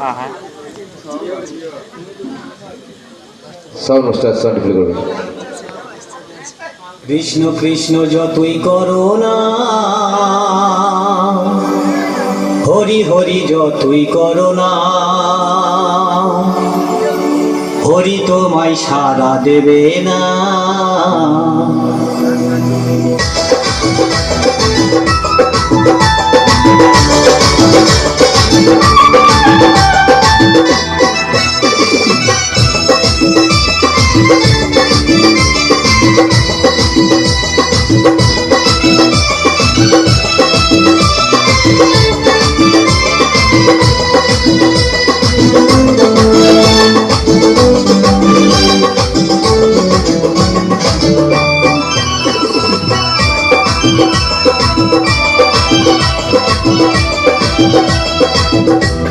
হ্যাঁ হ্যাঁ sound master sound play করবেন কৃষ্ণ কৃষ্ণ যতই করো না হরি হরি যতই করো না হরি তোমায় সারা দেবে না।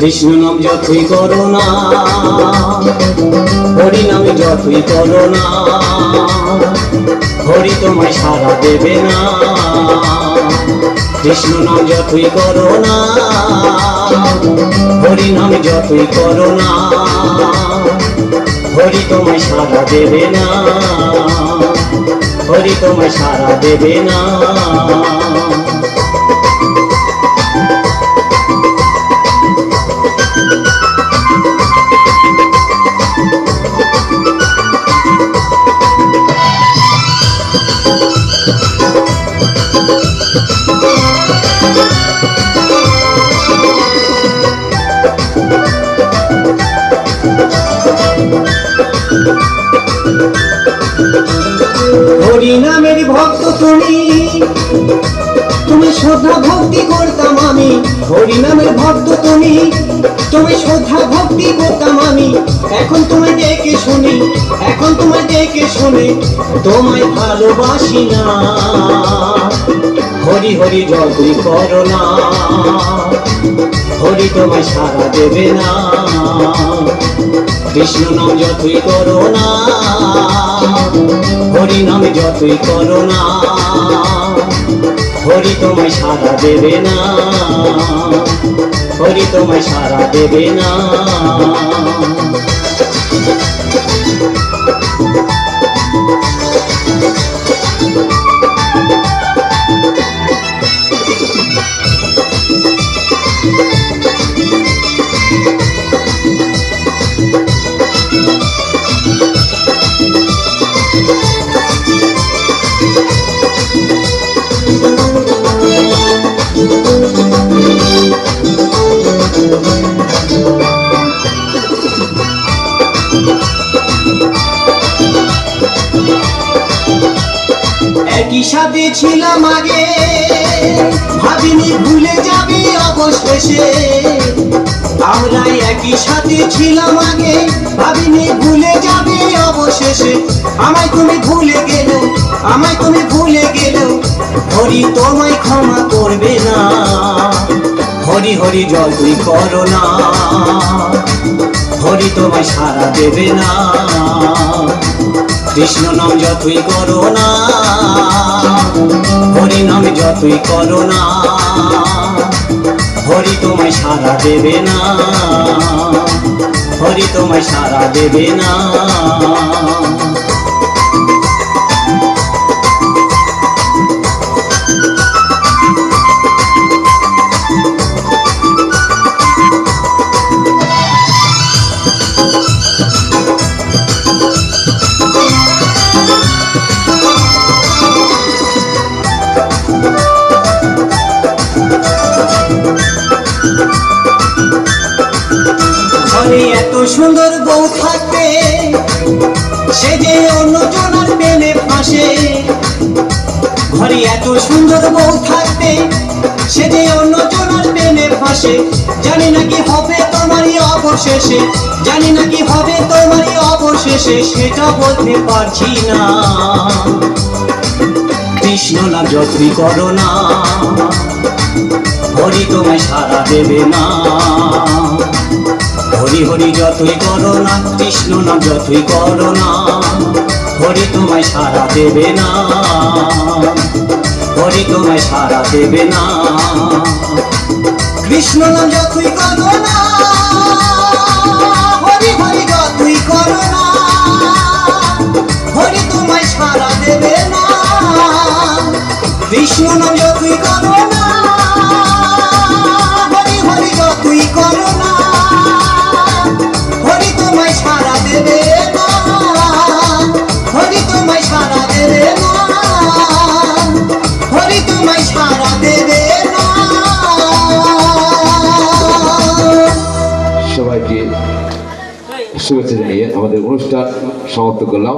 কৃষ্ণ নাম যতই করো না হরি নামে যতই করো না, হরি তোমায় সারা দেবে না। কৃষ্ণ নাম যতই করো না, হরি নাম যতই করো না, হরি তোমায় সারা দেবে না। হরি তোমায় সারা দেবে না। হরি নামের ভক্ত তুমি। তুমি শ্রদ্ধা ভক্তি করতাম আমি হরি নামের ভক্ত তুমি। তুমি শ্রদ্ধা ভক্তি করতাম আমি, এখন তোমায় দেখে শুনি, এখন তোমায় দেখে শুনি, তোমায় ভালোবাসি না। হরি হরি যতই করো না, হরি তোমায় সারা দেবে না। কৃষ্ণ নাম যতই করো না হরি নামে যতই করো না, হরি তোমায় সারা দেবে না, হরি তোমায় সারা দেবে না। ছিলাম আগে। ভাবিনি ভুলে যাবে অবশেষে। আমরা একই সাথে ছিলাম আগে। ভাবিনি ভুলে যাবে অবশেষে। আমায় তুমি ভুলে গেলেও আমায় তুমি ভুলে গেলেও হরি তোমায় ক্ষমা করবে না। হরি হরি যতই করো না। হরি তোমায় সারা দেবে না। কৃষ্ণ নাম যতই করো না, হরি নাম যতই করো না, হরি তোমায় সারা দেবে না, হরি তোমায় সারা দেবে না। সুন্দর বউ থাকতে, সে যে অন্য জনার প্রেমে ফাঁসে ঘরে এত সুন্দর বউ থাকতে, সে যে অন্য জনার প্রেমে ফাঁসে জানি না কি হবে তোমারই অবশেষে, জানি না কি হবে তোমারই অবশেষে, সেটা বলতে পারছি না। কৃষ্ণ না যতই করো না, হরি তোমায় সারা দেবে না। হরি হরি যতই করো না, কৃষ্ণ নাম যতই করো না, হরি তোমায় সারা দেবে না, হরি তোমায় সারা দেবে না। কৃষ্ণ নাম যতই করো না, হরি হরি কৃষ্ণ না যতই করো না শুভেচ্ছা জানিয়ে আমাদের অনুষ্ঠান সমাপ্ত করলাম।